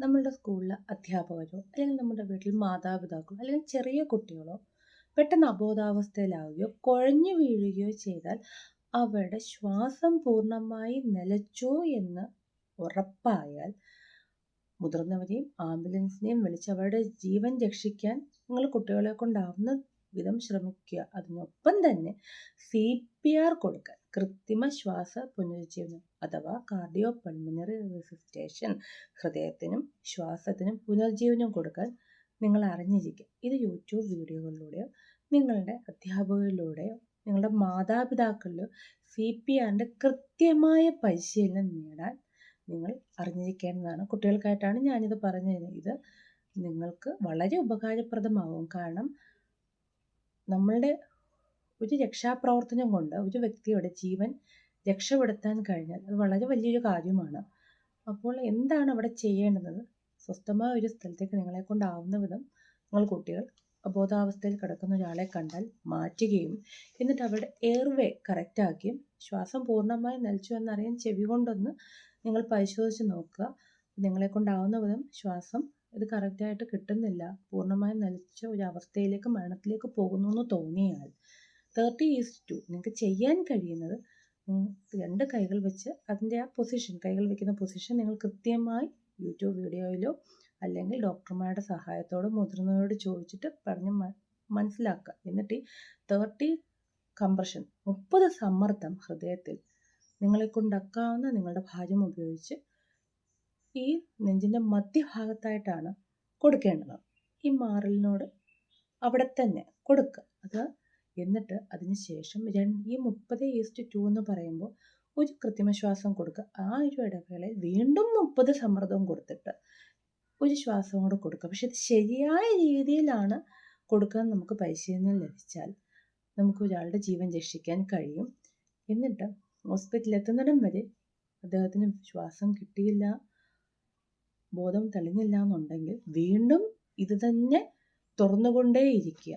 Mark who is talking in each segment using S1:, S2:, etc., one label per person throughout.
S1: നമ്മളുടെ സ്കൂളിലെ അധ്യാപകരോ അല്ലെങ്കിൽ നമ്മുടെ വീട്ടിൽ മാതാപിതാക്കളോ അല്ലെങ്കിൽ ചെറിയ കുട്ടികളോ പെട്ടെന്ന് അബോധാവസ്ഥയിലാവുകയോ കുഴഞ്ഞു വീഴുകയോ ചെയ്താൽ അവരുടെ ശ്വാസം പൂർണമായി നിലച്ചോ എന്ന് ഉറപ്പായാൽ മുതിർന്നവരെയും ആംബുലൻസിനെയും വിളിച്ച് അവരുടെ ജീവൻ രക്ഷിക്കാൻ നിങ്ങൾ കുട്ടികളെ കൊണ്ടാവുന്ന വിധം ശ്രമിക്കുക. അതിനൊപ്പം തന്നെ സി പി ആർ കൊടുക്കാൻ. കൃത്രിമ ശ്വാസ പുനരുജ്ജീവനം അഥവാ കാർഡിയോ പൾമിനറി റെസിസ്റ്റേഷൻ ഹൃദയത്തിനും ശ്വാസത്തിനും പുനർജീവനം കൊടുക്കാൻ നിങ്ങൾ അറിഞ്ഞിരിക്കുക. ഇത് യൂട്യൂബ് വീഡിയോകളിലൂടെയോ നിങ്ങളുടെ അധ്യാപകരിലൂടെയോ നിങ്ങളുടെ മാതാപിതാക്കളിലോ സി പി ആറിന്റെ കൃത്യമായ പരിശീലനം നേടാൻ നിങ്ങൾ അറിഞ്ഞിരിക്കേണ്ടതാണ്. കുട്ടികൾക്കായിട്ടാണ് ഞാനിത് പറഞ്ഞു തരുന്നത്. ഇത് നിങ്ങൾക്ക് വളരെ ഉപകാരപ്രദമാകും. കാരണം നമ്മളുടെ ഒരു രക്ഷാപ്രവർത്തനം കൊണ്ട് ഒരു വ്യക്തിയുടെ ജീവൻ രക്ഷപ്പെടുത്താൻ കഴിഞ്ഞാൽ അത് വളരെ വലിയൊരു കാര്യമാണ്. അപ്പോൾ എന്താണ് അവിടെ ചെയ്യേണ്ടത്? സ്വസ്ഥമായ ഒരു സ്ഥലത്തേക്ക് നിങ്ങളെ കൊണ്ടാവുന്ന വിധം നിങ്ങൾ കുട്ടികൾ അബോധാവസ്ഥയിൽ കിടക്കുന്ന ഒരാളെ കണ്ടാൽ മാറ്റുകയും എന്നിട്ട് അവരുടെ എയർവേ കറക്റ്റാക്കിയും ശ്വാസം പൂർണമായി നിലച്ചു എന്നറിയാൻ ചെവി കൊണ്ടൊന്ന് നിങ്ങൾ പരിശോധിച്ച് നോക്കുക. നിങ്ങളെ കൊണ്ടാവുന്ന വിധം ശ്വാസം ഇത് കറക്റ്റായിട്ട് കിട്ടുന്നില്ല. പൂർണമായും നിലച്ച ഒരു അവസ്ഥയിലേക്ക് മരണത്തിലേക്ക് പോകുന്നു എന്ന് തോന്നിയാൽ തേർട്ടി ഈസ് ടു നിങ്ങൾക്ക് ചെയ്യാൻ കഴിയുന്നത് രണ്ട് കൈകൾ വെച്ച് അതിന്റെ ആ പൊസിഷൻ കൈകൾ വെക്കുന്ന പൊസിഷൻ നിങ്ങൾ കൃത്യമായി യൂട്യൂബ് വീഡിയോയിലോ അല്ലെങ്കിൽ ഡോക്ടർമാരുടെ സഹായത്തോടെ മുതിർന്നവരോട് ചോദിച്ചിട്ട് പറഞ്ഞ് മനസ്സിലാക്കുക. എന്നിട്ട് ഈ തേർട്ടി കംപ്രഷൻ മുപ്പത് സമ്മർദ്ദം ഹൃദയത്തിൽ നിങ്ങളെ കൊണ്ടാക്കാവുന്ന നിങ്ങളുടെ ഭാരം ഉപയോഗിച്ച് ഈ നെഞ്ചിന്റെ മധ്യഭാഗത്തായിട്ടാണ് കൊടുക്കേണ്ടത്. ഈ മാറലിനോട് അവിടെ തന്നെ കൊടുക്കുക. അത് എന്നിട്ട് അതിന് ശേഷം രണ്ട് ഈ മുപ്പത് ഈസ്റ്റ് ടു എന്ന് പറയുമ്പോൾ ഒരു കൃത്രിമശ്വാസം കൊടുക്കുക. ആ ഒരു ഇടവേളയിൽ വീണ്ടും മുപ്പത് സമ്മർദ്ദവും കൊടുത്തിട്ട് ഒരു ശ്വാസം കൂടെ കൊടുക്കുക. പക്ഷെ ഇത് ശരിയായ രീതിയിലാണ് കൊടുക്കാൻ നമുക്ക് പരിശീലനം ലഭിച്ചാൽ നമുക്ക് ഒരാളുടെ ജീവൻ രക്ഷിക്കാൻ കഴിയും. എന്നിട്ട് ഹോസ്പിറ്റലിൽ എത്തുന്നിടം വരെ അദ്ദേഹത്തിന് ശ്വാസം കിട്ടിയില്ല ബോധം തെളിഞ്ഞില്ല എന്നുണ്ടെങ്കിൽ വീണ്ടും ഇത് തന്നെ തുറന്നുകൊണ്ടേയിരിക്കുക.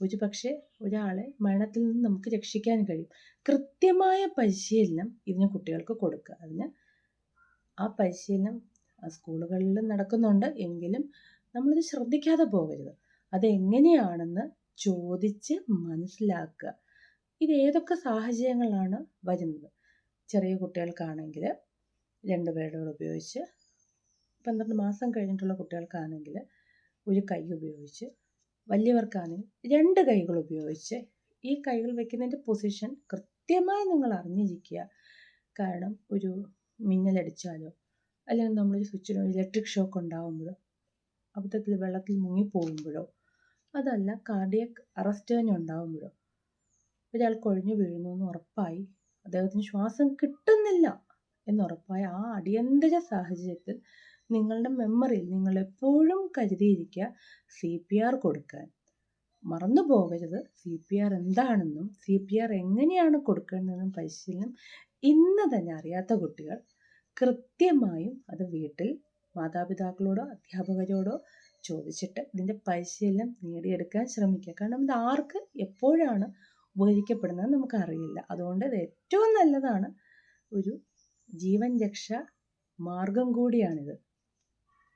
S1: ഒരു പക്ഷേ ഒരാളെ മരണത്തിൽ നിന്ന് നമുക്ക് രക്ഷിക്കാൻ കഴിയും. കൃത്യമായ പരിശീലനം ഇതിന് കുട്ടികൾക്ക് കൊടുക്കുക. അതിന് ആ പരിശീലനം സ്കൂളുകളിൽ നടക്കുന്നുണ്ട്. എങ്കിലും നമ്മളിത് ശ്രദ്ധിക്കാതെ പോകരുത്. അതെങ്ങനെയാണെന്ന് ചോദിച്ച് മനസ്സിലാക്കുക. ഇത് ഏതൊക്കെ സാഹചര്യങ്ങളാണ് വരുന്നത്? ചെറിയ കുട്ടികൾക്കാണെങ്കിൽ രണ്ട് പേരുകൾ ഉപയോഗിച്ച് പന്ത്രണ്ട് മാസം കഴിഞ്ഞിട്ടുള്ള കുട്ടികൾക്കാണെങ്കിൽ ഒരു കൈ ഉപയോഗിച്ച് വലിയവർക്കാണെങ്കിൽ രണ്ട് കൈകൾ ഉപയോഗിച്ച് ഈ കൈകൾ വെക്കുന്നതിന്റെ പൊസിഷൻ കൃത്യമായി നിങ്ങൾ അറിഞ്ഞിരിക്കുക. കാരണം ഒരു മിന്നലടിച്ചാലോ അല്ലെങ്കിൽ നമ്മളൊരു സ്വിച്ചിനോ ഇലക്ട്രിക് ഷോക്ക് ഉണ്ടാകുമ്പോഴോ അബദ്ധത്തിൽ വെള്ളത്തിൽ മുങ്ങിപ്പോകുമ്പോഴോ അതല്ല കാർഡിയക് അറസ്റ്റ് തന്നെ ഉണ്ടാകുമ്പോഴോ ഒരാൾ കൊഴിഞ്ഞു വീഴുന്നു എന്ന് ഉറപ്പായി അദ്ദേഹത്തിന് ശ്വാസം കിട്ടുന്നില്ല എന്നുറപ്പായ ആ അടിയന്തര സാഹചര്യത്തിൽ നിങ്ങളുടെ മെമ്മറിയിൽ നിങ്ങൾ എപ്പോഴും കരുതിയിരിക്കുക സി പി ആർ കൊടുക്കാൻ. മറന്നു പോകരുത്. സി പി ആർ എന്താണെന്നും സി പി ആർ എങ്ങനെയാണ് കൊടുക്കേണ്ടതെന്നും പരിശീലനം ഇന്ന് തന്നെ അറിയാത്ത കുട്ടികൾ കൃത്യമായും അത് വീട്ടിൽ മാതാപിതാക്കളോടോ അധ്യാപകരോടോ ചോദിച്ചിട്ട് ഇതിന്റെ പരിശീലനം നേടിയെടുക്കാൻ ശ്രമിക്കുക. കാരണം ഇത് ആർക്ക് എപ്പോഴാണ് ഉപകരിക്കപ്പെടുന്നത് നമുക്കറിയില്ല. അതുകൊണ്ട് ഇത് ഏറ്റവും നല്ലതാണ് ഒരു ജീവൻ രക്ഷ മാർഗം കൂടിയാണിത്.